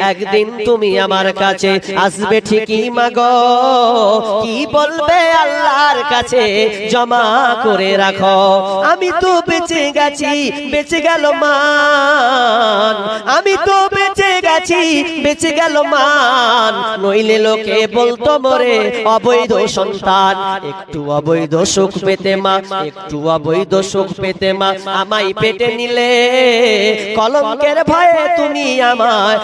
একদিন তুমি আমার কাছে আসবে ঠিকই, মাগো। কি বলবে আল্লাহর কাছে? জমা করে রাখো। আমি তো বেঁচে গেছি, বেঁচে গেল মান। আমি তো গেছি বেঁচে গেল মান। নইলে লোকে বলতো, মরে অবৈধ সন্তান, একটু অবৈধ সুখ পেতে মা, একটু অবৈধ সুখ পেতে মা, আমায় পেটে নিলে, কলঙ্কের ভয়ে তুমি আমায়